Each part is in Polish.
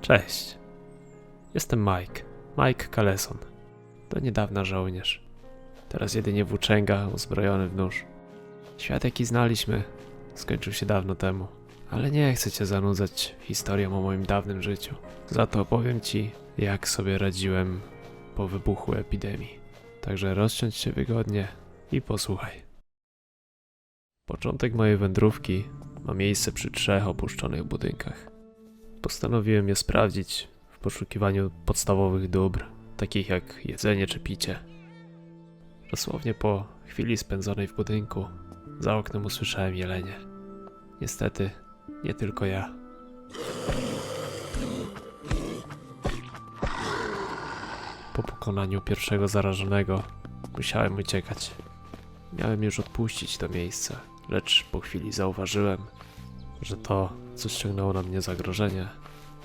Cześć. Jestem Mike. Mike Kaleson. Do niedawna żołnierz. Teraz jedynie włóczęga uzbrojony w nóż. Świat jaki znaliśmy skończył się dawno temu. Ale nie chcę cię zanudzać historią o moim dawnym życiu. Za to opowiem ci, jak sobie radziłem po wybuchu epidemii. Także rozsiądź się wygodnie i posłuchaj. Początek mojej wędrówki ma miejsce przy trzech opuszczonych budynkach. Postanowiłem je sprawdzić w poszukiwaniu podstawowych dóbr, takich jak jedzenie czy picie. Dosłownie po chwili spędzonej w budynku, za oknem usłyszałem jelenie. Niestety, nie tylko ja. Po pokonaniu pierwszego zarażonego, musiałem uciekać. Miałem już odpuścić to miejsce, lecz po chwili zauważyłem, że to, co ściągnęło na mnie zagrożenie,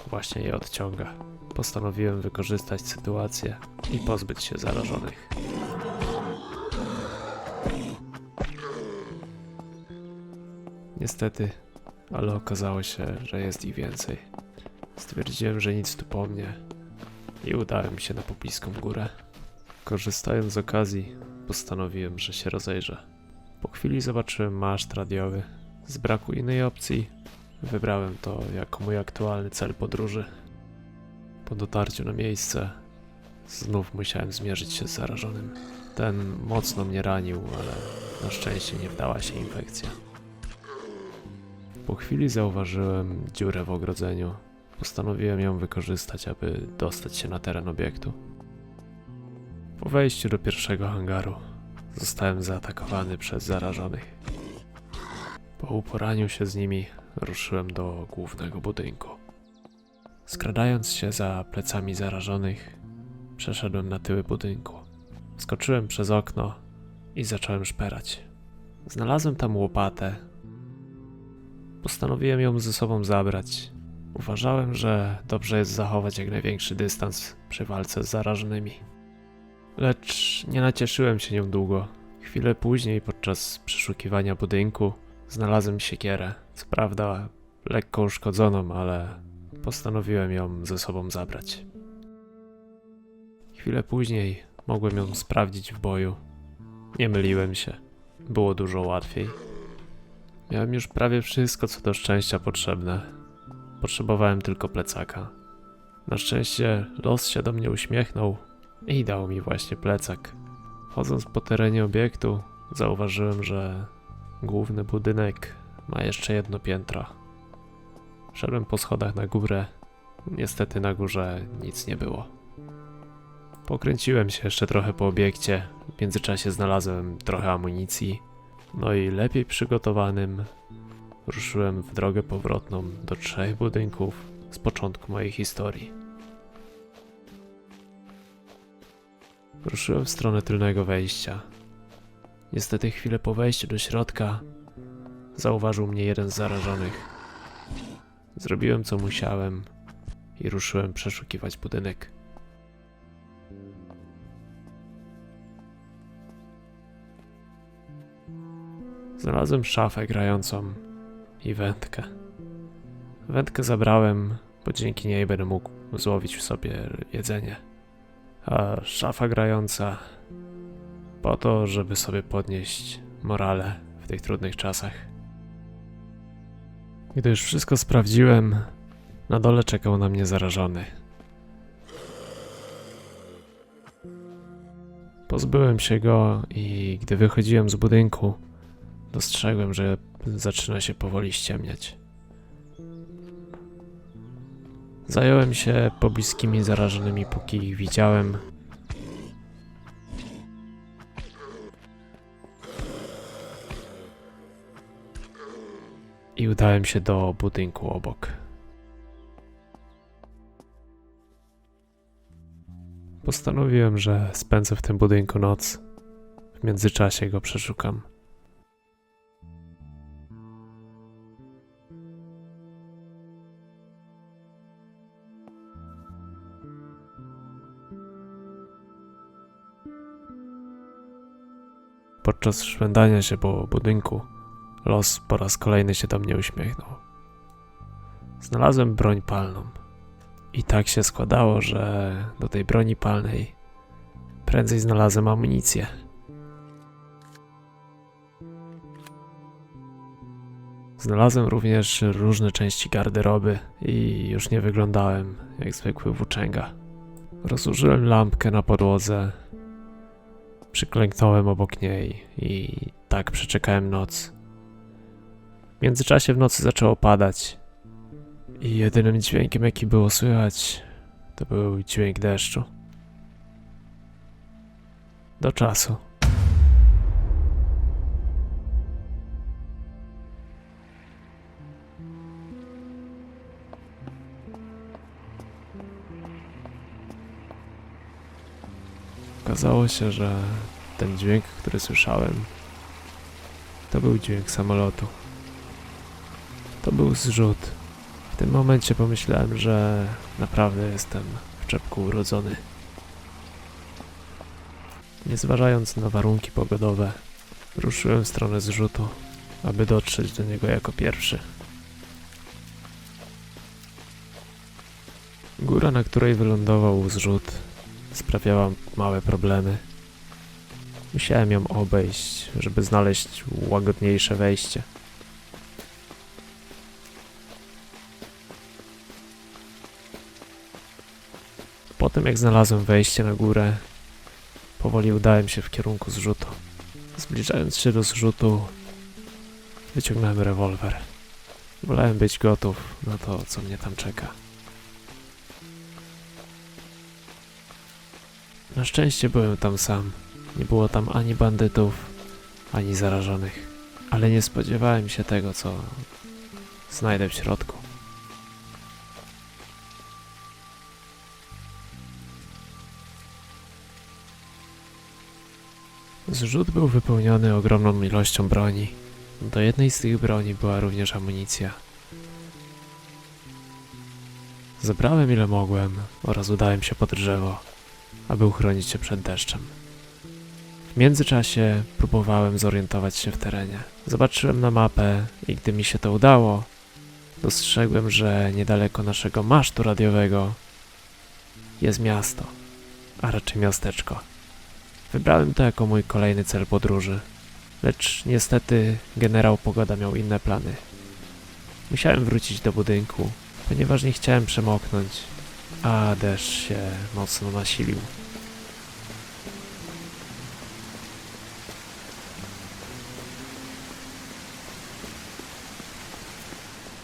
właśnie je odciąga. Postanowiłem wykorzystać sytuację i pozbyć się zarażonych. Niestety, ale okazało się, że jest ich więcej. Stwierdziłem, że nic tu po mnie i udałem się na pobliską górę. Korzystając z okazji, postanowiłem, że się rozejrzę. Po chwili zobaczyłem maszt radiowy. Z braku innej opcji wybrałem to jako mój aktualny cel podróży. Po dotarciu na miejsce znów musiałem zmierzyć się z zarażonym. Ten mocno mnie ranił, ale na szczęście nie wdała się infekcja. Po chwili zauważyłem dziurę w ogrodzeniu. Postanowiłem ją wykorzystać, aby dostać się na teren obiektu. Po wejściu do pierwszego hangaru zostałem zaatakowany przez zarażonych. Po uporaniu się z nimi ruszyłem do głównego budynku. Skradając się za plecami zarażonych, przeszedłem na tyły budynku. Skoczyłem przez okno i zacząłem szperać. Znalazłem tam łopatę. Postanowiłem ją ze sobą zabrać. Uważałem, że dobrze jest zachować jak największy dystans przy walce z zarażonymi. Lecz nie nacieszyłem się nią długo. Chwilę później, podczas przeszukiwania budynku, znalazłem siekierę. Co prawda, lekko uszkodzoną, ale postanowiłem ją ze sobą zabrać. Chwilę później mogłem ją sprawdzić w boju. Nie myliłem się. Było dużo łatwiej. Miałem już prawie wszystko, co do szczęścia potrzebne. Potrzebowałem tylko plecaka. Na szczęście los się do mnie uśmiechnął i dał mi właśnie plecak. Chodząc po terenie obiektu, zauważyłem, że główny budynek ma jeszcze jedno piętro. Szedłem po schodach na górę. Niestety na górze nic nie było. Pokręciłem się jeszcze trochę po obiekcie. W międzyczasie znalazłem trochę amunicji. No i lepiej przygotowanym ruszyłem w drogę powrotną do trzech budynków z początku mojej historii. Ruszyłem w stronę tylnego wejścia. Niestety chwilę po wejściu do środka zauważył mnie jeden z zarażonych. Zrobiłem co musiałem i ruszyłem przeszukiwać budynek. Znalazłem szafę grającą i wędkę. Wędkę zabrałem, bo dzięki niej będę mógł złowić w sobie jedzenie. A szafa grająca po to, żeby sobie podnieść morale w tych trudnych czasach. Gdy już wszystko sprawdziłem, na dole czekał na mnie zarażony. Pozbyłem się go i gdy wychodziłem z budynku, dostrzegłem, że zaczyna się powoli ściemniać. Zająłem się pobliskimi zarażonymi, póki ich widziałem. I udałem się do budynku obok. Postanowiłem, że spędzę w tym budynku noc. W międzyczasie go przeszukam. Podczas szwendania się po budynku, los po raz kolejny się do mnie uśmiechnął. Znalazłem broń palną I tak się składało, że do tej broni palnej prędzej znalazłem amunicję. Znalazłem również różne części garderoby i już nie wyglądałem jak zwykły włóczęga. Rozłożyłem lampkę na podłodze, przyklęknąłem obok niej i tak przeczekałem noc. W międzyczasie w nocy zaczęło padać i jedynym dźwiękiem jaki było słychać to był dźwięk deszczu. Do czasu. Okazało się, że ten dźwięk, który słyszałem, to był dźwięk samolotu. To był zrzut. W tym momencie pomyślałem, że naprawdę jestem w czepku urodzony. Nie zważając na warunki pogodowe, ruszyłem w stronę zrzutu, aby dotrzeć do niego jako pierwszy. Góra, na której wylądował zrzut, sprawiała małe problemy. Musiałem ją obejść, żeby znaleźć łagodniejsze wejście. Po tym jak znalazłem wejście na górę, powoli udałem się w kierunku zrzutu. Zbliżając się do zrzutu, wyciągnąłem rewolwer. Wolałem być gotów na to, co mnie tam czeka. Na szczęście byłem tam sam. Nie było tam ani bandytów, ani zarażonych. Ale nie spodziewałem się tego, co znajdę w środku. Zrzut był wypełniony ogromną ilością broni. Do jednej z tych broni była również amunicja. Zebrałem ile mogłem oraz udałem się pod drzewo, aby uchronić się przed deszczem. W międzyczasie próbowałem zorientować się w terenie. Zobaczyłem na mapę i gdy mi się to udało, dostrzegłem, że niedaleko naszego masztu radiowego jest miasto, a raczej miasteczko. Wybrałem to jako mój kolejny cel podróży. Lecz niestety generał Pogoda miał inne plany. Musiałem wrócić do budynku, ponieważ nie chciałem przemoknąć, a deszcz się mocno nasilił.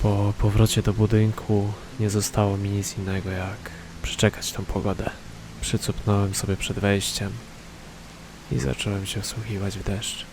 Po powrocie do budynku nie zostało mi nic innego jak przeczekać tą pogodę. Przycupnąłem sobie przed wejściem i zacząłem się wsłuchiwać w deszcz.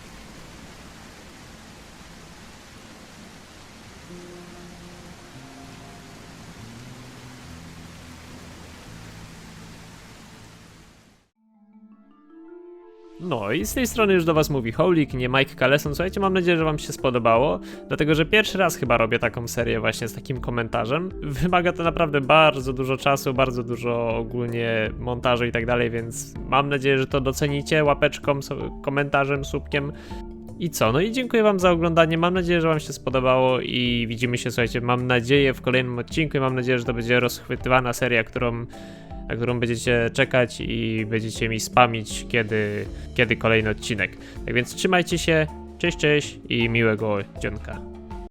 No i z tej strony już do was mówi Holik, nie Mike Kaleson. Słuchajcie, mam nadzieję, że wam się spodobało, dlatego że pierwszy raz chyba robię taką serię właśnie z takim komentarzem. Wymaga to naprawdę bardzo dużo czasu, bardzo dużo ogólnie montażu i tak dalej, więc mam nadzieję, że to docenicie łapeczką, komentarzem, słupkiem. I co? No i dziękuję wam za oglądanie. Mam nadzieję, że wam się spodobało i widzimy się, słuchajcie, mam nadzieję w kolejnym odcinku i mam nadzieję, że to będzie rozchwytywana seria, którą na którą będziecie czekać i będziecie mi spamić, kiedy, kiedy kolejny odcinek. Tak więc trzymajcie się, cześć, cześć i miłego dzionka.